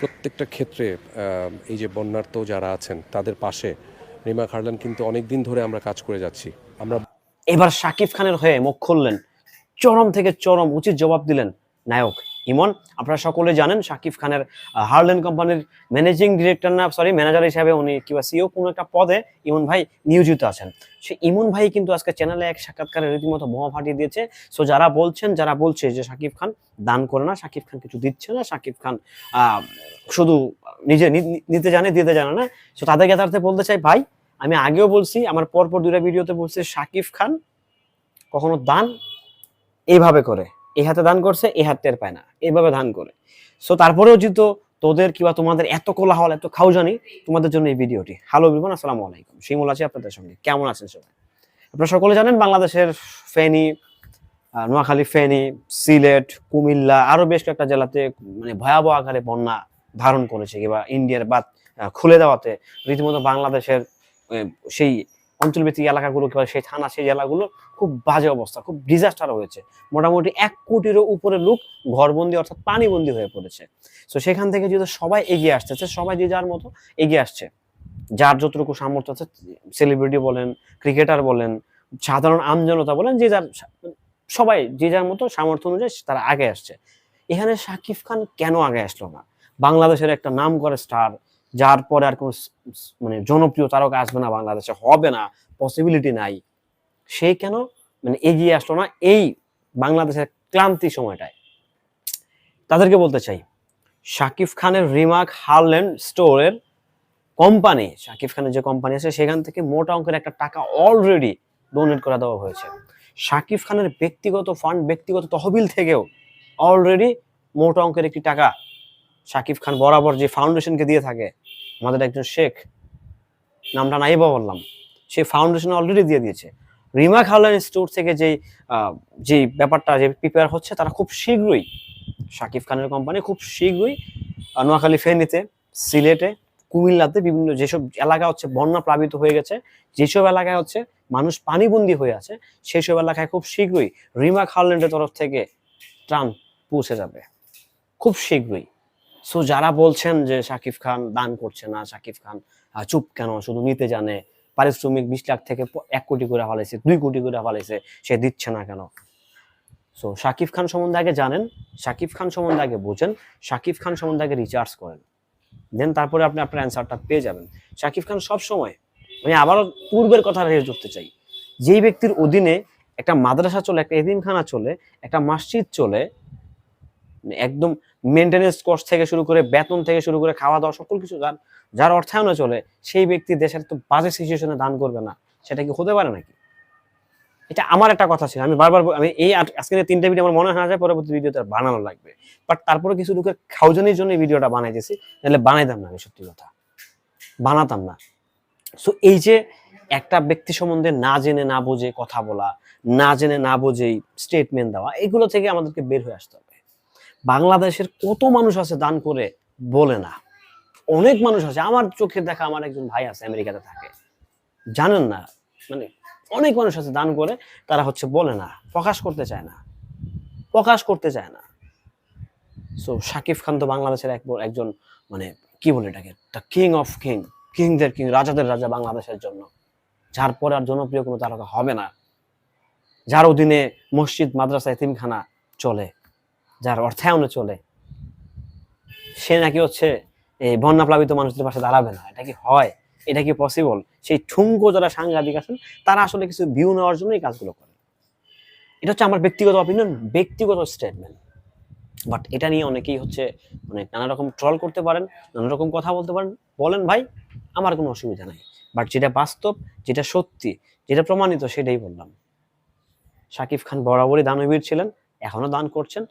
প্রত্যেকটা ক্ষেত্রে এই যে বন্যার্থ যারা আছেন, তাদের পাশে রিমা খার্লান কিন্তু অনেক দিন ধরে আমরা কাজ করে যাচ্ছি। আমরা এবার শাকিব খানের হয়ে মুখ খুললেন, চরম থেকে চরম উচিত জবাব দিলেন নায়ক ইমন, আপনারা সকলে জানেন শাকিব খানের হার্লেন কোম্পানির ম্যানেজিং ডিরেক্টর না সরি ম্যানেজার হিসাবে উনি কিংবা সিও কোনো একটা পদে ইমন ভাই নিয়োজিত আছেন। সে ইমন ভাই কিন্তু আজকে চ্যানেলে এক সাক্ষাৎকারে রীতিমতো বোমা ফাটিয়ে দিয়েছে। সো যারা বলছেন, যারা বলছে যে শাকিব খান দান করে না, শাকিব খান কিছু দিচ্ছে না, শাকিব খান শুধু নিজে নিতে জানে, দিতে জানে না। সো তাদের তাদের বলতে চাই, ভাই, আমি আগেও বলছি, আমার পরপর দুইটা ভিডিওতে বলছি শাকিব খান কখনো দান এইভাবে করে। এই হাতে দান করছে, এই হাত টের পায় না। এইভাবে দান করে। সো তারপরেও যেহেতু তোদের কিংবা তোমাদের এত কোলাহল, এত খাউজানি তোমাদের জন্য এই ভিডিওটি। হ্যালো বিমান আসসালামু আলাইকুম। শিমুল আছে আপনাদের সঙ্গে। কেমন আছেন সবাই? আপনারা সকলে জানেন বাংলাদেশের ফেনী নোয়াখালী ফেনী, সিলেট, কুমিল্লা আরও বেশ কয়েকটা জেলাতে মানে ভয়াবহ আকারে বন্যা ধারণ করেছে কিংবা ইন্ডিয়ার বাদ খুলে দেওয়াতে রীতিমতো বাংলাদেশের সেই অঞ্চলভিত্তিক এলাকাগুলো কিংবা সেই থানা, সেই জেলাগুলো খুব বাজে অবস্থা, খুব ডিজাস্টার হয়েছে। মোটামুটি এক কোটিরও উপরে লোক ঘরবন্দি অর্থাৎ পানিবন্দি হয়ে পড়েছে। তো সেখান থেকে যেহেতু সবাই এগিয়ে আসতেছে, সবাই যে যার মতো এগিয়ে আসছে, যার যতটুকু সামর্থ্য আছে সেলিব্রিটি বলেন ক্রিকেটার বলেন, সাধারণ আমজনতা বলেন, যে যার সবাই যে যার মতো সামর্থ্য অনুযায়ী তারা আগে আসছে। এখানে শাকিব খান কেন আগে আসলো না? বাংলাদেশের একটা নাম করে স্টার যার পরে আর কোনো মানে জনপ্রিয় তারকা আসবে না বাংলাদেশে, হবে না পসিবিলিটি নাই। সেই কেন? মানে এগিয়ে আসলো না এই বাংলাদেশের ক্লান্তি সময়টায়। তাদেরকে বলতে চাই, শাকিব খানের রিমার্ক হারল্যান্ড স্টোরের কোম্পানি, শাকিব খানের যে কোম্পানি আছে, সেখান থেকে মোটা অঙ্কের একটা টাকা অলরেডি ডোনেট করে দেওয়া হয়েছে। শাকিব খানের ব্যক্তিগত ফান্ড ব্যক্তিগত তহবিল থেকেও অলরেডি মোটা অঙ্কের একটি টাকা শাকিব খান বরাবর যে ফাউন্ডেশনকে দিয়ে থাকে আমাদের একজন শেখ, নামটা নাই বা বললাম সেই ফাউন্ডেশন অলরেডি দিয়ে দিয়েছে। রিমা খাওয়ান স্টোর থেকে যে যে ব্যাপারটা, যে প্রিপেয়ার হচ্ছে, তারা খুব শীঘ্রই, শাকিব খানের কোম্পানি খুব শীঘ্রই নোয়াখালী ফেনীতে, সিলেটে, কুমিল্লাতে বিভিন্ন যেসব এলাকা হচ্ছে, বন্যা প্লাবিত হয়ে গেছে, যেসব এলাকায় হচ্ছে মানুষ পানিবন্দী হয়ে আছে সেই সব এলাকায় খুব শীঘ্রই রিমা খাওয়ালেন্ডের তরফ থেকে ত্রাণ পৌঁছে যাবে। খুব শীঘ্রই। সো যারা বলছেন যে শাকিব খান দান করছে না, শাকিব খান চুপ কেন? শুধু নিতে জানে। পারিশ্রমিক বিশ লাখ থেকে এক কোটি করে ফেলাইছে, দুই কোটি করে ফেলাইছে, সে দিচ্ছে না কেন? সো শাকিব খান সম্বন্ধে আগে জানেন, শাকিব খান সম্বন্ধে আগে বোঝেন, শাকিব খান সম্বন্ধে আগে রিচার্জ করেন। দেন তারপরে আপনি আপনার অ্যান্সারটা পেয়ে যাবেন। শাকিব খান সব সময় আমি আবারও পূর্বের কথা রেখে ধরতে চাই। যেই ব্যক্তির অধীনে একটা মাদ্রাসা চলে, একটা এতিমখানা চলে, একটা মসজিদ চলে একদম মেনটেনেন্স কস্ট থেকে শুরু করে বেতন থেকে শুরু করে খাওয়া দাওয়া সকল কিছু যার যার অর্থায়নে চলে, সেই ব্যক্তি দেশের তো বাজে সিচুয়েশনে দান করবে না। সেটা কি হতে পারে নাকি? এটা আমার একটা কথা ছিল। আমি বারবার আমি এই আজ- আজকে তিনটে ভিডিও আমার মনে হয় যায় পরবর্তী ভিডিওতে বানানো লাগবে। বাট তারপরে কিছু লোকের খাউজানির জন্য ভিডিওটা বানাইতেছি নাহলে বানাইতাম না আমি সত্যি কথা। বানাতাম না। সো এই যে একটা ব্যক্তি সম্বন্ধে না জেনে, না বুঝে কথা বলা, না জেনে, না বুঝেই স্টেটমেন্ট দেওয়া, এগুলো থেকে আমাদেরকে বের হয়ে আসতে হবে। বাংলাদেশের কত মানুষ আছে দান করে বলে না? অনেক মানুষ আছে। আমার চোখে দেখা আমার একজন ভাই আছে, আমেরিকাতে থাকে। জানেন না? মানে অনেক মানুষ আছে দান করে, তারা হচ্ছে বলে না, প্রকাশ করতে চায় না। প্রকাশ করতে চায় না। সো শাকিব খান তো বাংলাদেশের এক একজন মানে কি বলে এটাকে? দ্য কিং অফ কিং কিংদের কিং রাজাদের রাজা বাংলাদেশের জন্য। যার পরে আর জনপ্রিয় কোনো তারকা হবে না। যার অধীনে মসজিদ, মাদ্রাসা, এতিমখানা চলে। যার অর্থায়নে চলে, সে নাকি হচ্ছে এই বন্যা প্লাবিত মানুষদের পাশে দাঁড়াবে না। এটা কি হয়? এটা কি পসিবল সেই ঠুঙ্কো যারা সাংঘাতিক আছেন, তারা আসলে কিছু ভিউ নেওয়ার জন্য এই কাজগুলো করে এটা হচ্ছে আমার ব্যক্তিগত অপিনিয়ন ব্যক্তিগত স্টেটমেন্ট বাট এটা নিয়ে অনেকেই হচ্ছে মানে নানা রকম ট্রল করতে পারেন, নানা রকম কথা বলতে পারেন। বলেন, ভাই, আমার কোনো অসুবিধা নাই। বাট যেটা বাস্তব, যেটা সত্যি, যেটা প্রমাণিত, সেটাই বললাম। শাকিব খান বরাবরই দানবীর ছিলেন, এখনও দান করছেন।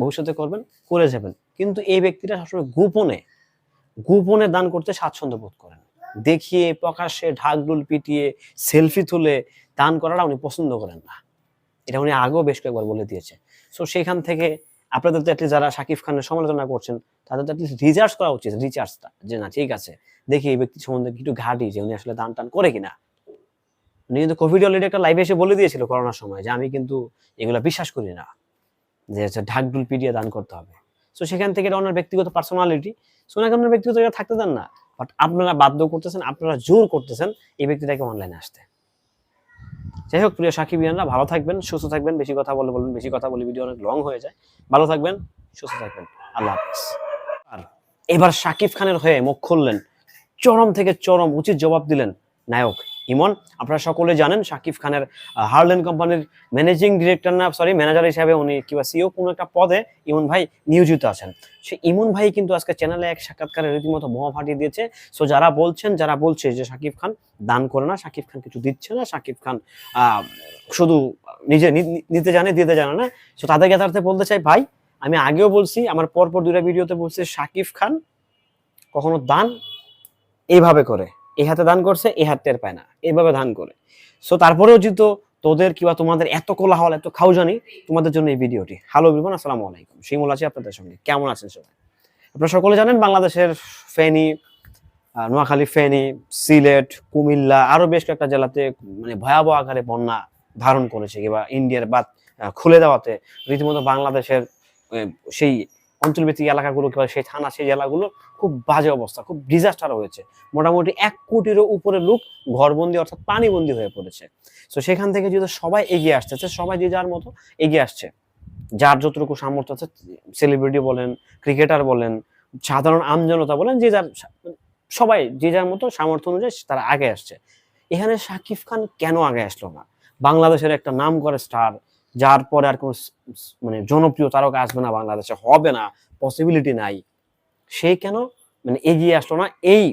ভবিষ্যতে করবেন, করে যাবেন। কিন্তু এই ব্যক্তিটা সবসময় গোপনে গোপনে দান করতে স্বাচ্ছন্দ্য বোধ করেন। দেখিয়ে, প্রকাশ্যে ঢাকডুল পিটিয়ে, সেলফি তুলে দান করাটা উনি পছন্দ করেন না। এটা উনি আগেও বেশ কয়েকবার বলে দিয়েছে। সো সেখান থেকে আপনাদের তো least যারা শাকিব খানের সমালোচনা করছেন, তাদের তো রিচার্জ করা উচিত রিচার্জটা যে না, ঠিক আছে, দেখি এই ব্যক্তি সম্বন্ধে একটু ঘাটি যে উনি আসলে দান টান করে কিনা। উনি কিন্তু কোভিড অলরেডি একটা লাইভে এসে বলে দিয়েছিল করোনার সময় যে আমি কিন্তু এগুলা বিশ্বাস করি না। যে হচ্ছে ঢাকডুল পিটিয়ে দান করতে হবে। সো সেখান থেকে এটা ওনার ব্যক্তিগত পার্সোনালিটি সো ওনাকে ওনার ব্যক্তিগত জায়গায় থাকতে দেন না। বাট আপনারা বাধ্য করতেছেন, আপনারা জোর করতেছেন এই ব্যক্তিটাকে অনলাইনে আসতে। যাই হোক, প্রিয় সাকিব ইয়ানরা ভালো থাকবেন, সুস্থ থাকবেন, বেশি কথা বলে বলবেন, বেশি কথা বলে ভিডিও অনেক লং হয়ে যায়। ভালো থাকবেন, সুস্থ থাকবেন। আল্লাহ হাফিজ। আর এবার সাকিব খানের হয়ে মুখ খুললেন, চরম থেকে চরম উচিত জবাব দিলেন নায়ক ইমন, আপনারা সকলে জানেন সাকিব খানের হার্লেন কোম্পানির ম্যানেজিং ডিরেক্টর না সরি ম্যানেজার হিসাবে উনি কিংবা সিও কোনো একটা পদে ইমন ভাই নিয়োজিত আছেন। সে ইমন ভাই কিন্তু আজকে চ্যানেলে এক সাক্ষাৎকারে রীতিমতো বোমা ফাটিয়ে দিয়েছে। সো যারা বলছেন, যারা বলছে যে সাকিব খান দান করে না সাকিব খান কিছু দিচ্ছে না সাকিব খান শুধু নিজে নিতে জানে, দিতে জানে না। সো তাদের জ্ঞাতার্থে বলতে চাই, ভাই, আমি আগেও বলছি, আমার পরপর দুইটা ভিডিওতে বলছি সাকিব খান কখনো দান এইভাবে করে। এই হাতে দান করছে এই হাত টের পায় না। এইভাবে দান করে। সো তারপরেও যেহেতু তোদের কিংবা তোমাদের এত কোলাহল, এত খাউজানি তোমাদের জন্য এই ভিডিওটি। হ্যালো বিমান আসসালামু আলাইকুম। শিমুল আছি আপনাদের সঙ্গে। কেমন আছেন সবাই? আপনারা সকলে জানেন বাংলাদেশের ফেনী নোয়াখালী ফেনী, সিলেট, কুমিল্লা, আরও বেশ কয়েকটা জেলাতে মানে ভয়াবহ আকারে বন্যা ধারণ করেছে কিংবা ইন্ডিয়ার বাদ খুলে দেওয়াতে রীতিমতো বাংলাদেশের সেই অঞ্চলভিত্তিক এলাকাগুলো কিংবা সেই থানা, সেই জেলাগুলো খুব বাজে অবস্থা, খুব ডিজাস্টার হয়েছে। মোটামুটি এক কোটিরও উপরে লোক ঘরবন্দি অর্থাৎ পানিবন্দি হয়ে পড়েছে। তো সেখান থেকে যেহেতু সবাই এগিয়ে আসতেছে সবাই যে যার মতো এগিয়ে আসছে, যার যতটুকু সামর্থ্য আছে সেলিব্রিটি বলেন ক্রিকেটার বলেন, সাধারণ আমজনতা বলেন, যে যার সবাই যে যার মতো সামর্থ্য অনুযায়ী তারা আগে আসছে। এখানে শাকিব খান কেন আগে আসলো না? বাংলাদেশের একটা নাম করে স্টার যার পরে আর কোনো মানে জনপ্রিয় তারকা আসবে না বাংলাদেশে, হবে না পসিবিলিটি নাই। সে কেন? মানে এগিয়ে আসলো না এই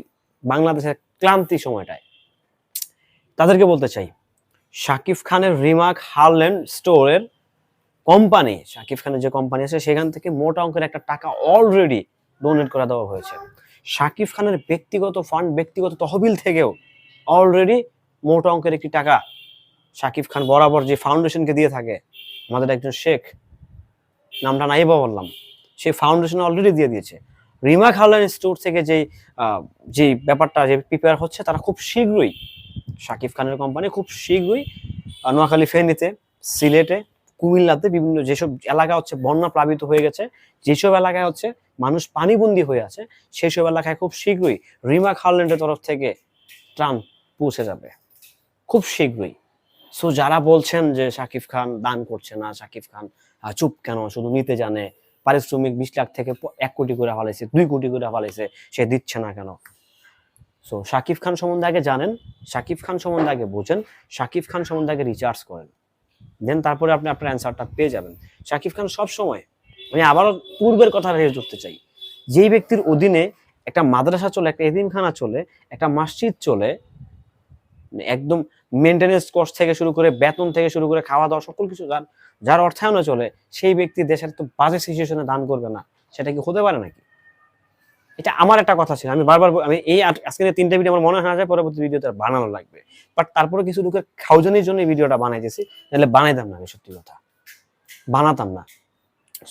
বাংলাদেশের ক্লান্তি সময়টায়। তাদেরকে বলতে চাই, শাকিব খানের রিমার্ক হারল্যান্ড স্টোরের কোম্পানি, শাকিব খানের যে কোম্পানি আছে, সেখান থেকে মোটা অঙ্কের একটা টাকা অলরেডি ডোনেট করে দেওয়া হয়েছে। শাকিব খানের ব্যক্তিগত ফান্ড ব্যক্তিগত তহবিল থেকেও অলরেডি মোটা অঙ্কের একটি টাকা শাকিব খান বরাবর যে ফাউন্ডেশনকে দিয়ে থাকে আমাদের একজন শেখ, নামটা নাই বা বললাম, সেই ফাউন্ডেশন অলরেডি দিয়ে দিয়েছে। রিমার্ক হারল্যান্ড স্টোর থেকে যে যে ব্যাপারটা, যে প্রিপেয়ার হচ্ছে, তারা খুব শীঘ্রই, শাকিব খানের কোম্পানি খুব শীঘ্রই নোয়াখালী ফেনীতে, সিলেটে, কুমিল্লাতে বিভিন্ন যেসব এলাকা হচ্ছে, বন্যা প্লাবিত হয়ে গেছে, যেসব এলাকায় হচ্ছে মানুষ পানিবন্দী হয়ে আছে সেই সব এলাকায় খুব শীঘ্রই রিমার্ক হারল্যান্ডের তরফ থেকে ত্রাণ পৌঁছে যাবে। খুব শীঘ্রই। সো যারা বলছেন যে শাকিব খান দান করছে না শাকিব খান চুপ কেন? শুধু নিতে জানে। পারিশ্রমিক বিশ লাখ থেকে এক কোটি করে ফেলাইছে, দুই কোটি করে ফেলাইছে, সে দিচ্ছে না কেন? সো শাকিব খান সম্বন্ধে আগে জানেন শাকিব খান সম্বন্ধে আগে বোঝেন শাকিব খান সম্বন্ধে আগে রিচার্জ করেন। দেন তারপরে আপনি আপনার অ্যান্সারটা পেয়ে যাবেন। শাকিব খান সব সময়, আমি আবারও পূর্বের কথা রেখে করতে চাই, যেই ব্যক্তির অধীনে একটা মাদ্রাসা চলে, একটা এতিমখানা চলে, একটা মসজিদ চলে একদম মেনটেনেন্স কস্ট থেকে শুরু করে বেতন থেকে শুরু করে খাওয়া দাওয়া সকল কিছু যার যার অর্থায়নে চলে, সেই ব্যক্তি দেশের তো বাজে সিচুয়েশনে দান করবে না। সেটা কি হতে পারে নাকি? এটা আমার একটা কথা ছিল। আমি বারবার আমি এই আজকের তিনটা ভিডিও আমার মনে হয় যায় পরবর্তী ভিডিওতে বানানো লাগবে। বাট তারপরে কিছু লোকের খাউজনের জন্য ভিডিওটা বানাইতেছি। নাহলে বানাইতাম না আমি সত্যি কথা। বানাতাম না।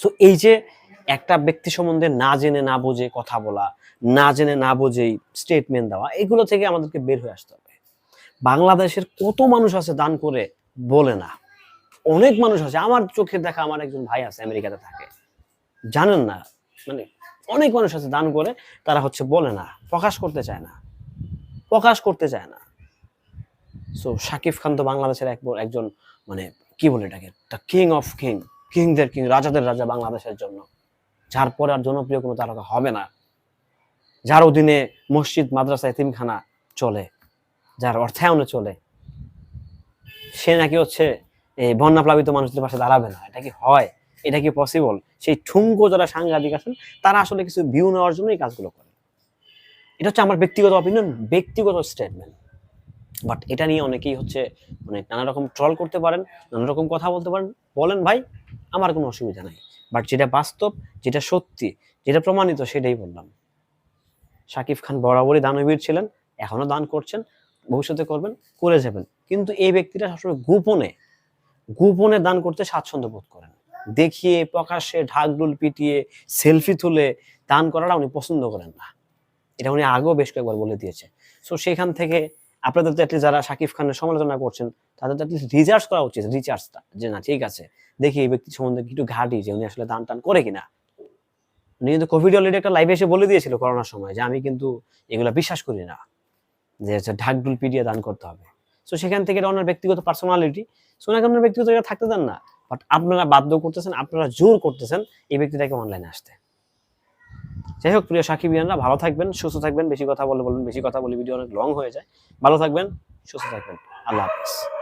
সো এই যে একটা ব্যক্তি সম্বন্ধে না জেনে না বোঝে কথা বলা, না জেনে না বুঝেই স্টেটমেন্ট দেওয়া, এগুলো থেকে আমাদেরকে বের হয়ে আসতে হবে। বাংলাদেশের কত মানুষ আছে দান করে বলে না? অনেক মানুষ আছে। আমার চোখে দেখা আমার একজন ভাই আছে, আমেরিকাতে থাকে। জানেন না? মানে অনেক মানুষ আছে দান করে, তারা হচ্ছে বলে না, প্রকাশ করতে চায় না। প্রকাশ করতে চায় না। সো শাকিব খান তো বাংলাদেশের এক একজন মানে কি বলে এটাকে? দ্য কিং অফ কিং কিংদের কিং রাজাদের রাজা বাংলাদেশের জন্য। যার পরে আর জনপ্রিয় কোনো তারকা হবে না। যার অধীনে মসজিদ, মাদ্রাসা, এতিমখানা চলে। যার অর্থায়নে চলে, সে নাকি হচ্ছে এই বন্যা প্লাবিত মানুষদের পাশে দাঁড়াবে না। এটা কি হয়? এটা কি পসিবল সেই ঠুঙ্গো যারা সাংঘাতিক আছেন, তারা আসলে কিছু ভিউ নেওয়ার জন্য এই কাজগুলো করে এটা হচ্ছে আমার ব্যক্তিগত অপিনিয়ন ব্যক্তিগত স্টেটমেন্ট বাট এটা নিয়ে অনেকেই হচ্ছে মানে নানা রকম ট্রল করতে পারেন, নানা রকম কথা বলতে পারেন। বলেন ভাই, আমার কোনো অসুবিধা নাই। বাট যেটা বাস্তব, যেটা সত্যি, যেটা প্রমাণিত, সেটাই বললাম। শাকিব খান বরাবরই দানবীর ছিলেন, এখনও দান করছেন। ভবিষ্যতে করবেন, করে যাবেন। কিন্তু এই ব্যক্তিটা সবসময় গোপনে গোপনে দান করতে স্বাচ্ছন্দ্য বোধ করেন। দেখিয়ে, প্রকাশ্যে ঢাকডুল পিটিয়ে, সেলফি তুলে দান করাটা উনি পছন্দ করেন না। এটা উনি আগেও বেশ কয়েকবার বলে দিয়েছে। সো সেখান থেকে আপনাদের তো যারা শাকিব খানের সমালোচনা করছেন, তাদের তো রিচার্জ করা উচিত রিচার্জটা যে না, ঠিক আছে, দেখি এই ব্যক্তি সম্বন্ধে একটু ঘাটি যে উনি আসলে দান টান করে কিনা। উনি কিন্তু কোভিড অলরেডি একটা লাইভে এসে বলে দিয়েছিল করোনার সময় যে আমি কিন্তু এগুলা বিশ্বাস করি না। যে হচ্ছে ঢাকডুল পিটিয়ে দান করতে হবে। সো সেখান থেকে এটা ওনার ব্যক্তিগত পার্সোনালিটি সো ওনাকে আপনার ব্যক্তিগত এটা থাকতে দেন না। বাট আপনারা বাধ্য করতেছেন, আপনারা জোর করতেছেন এই ব্যক্তিটাকে অনলাইনে আসতে। যাই হোক, প্রিয় সাকিবিয়ানরা ভালো থাকবেন, সুস্থ থাকবেন, বেশি কথা বলে বলবেন বেশি কথা বলে ভিডিও অনেক লং হয়ে যায়। ভালো থাকবেন, সুস্থ থাকবেন। আল্লাহ হাফিজ।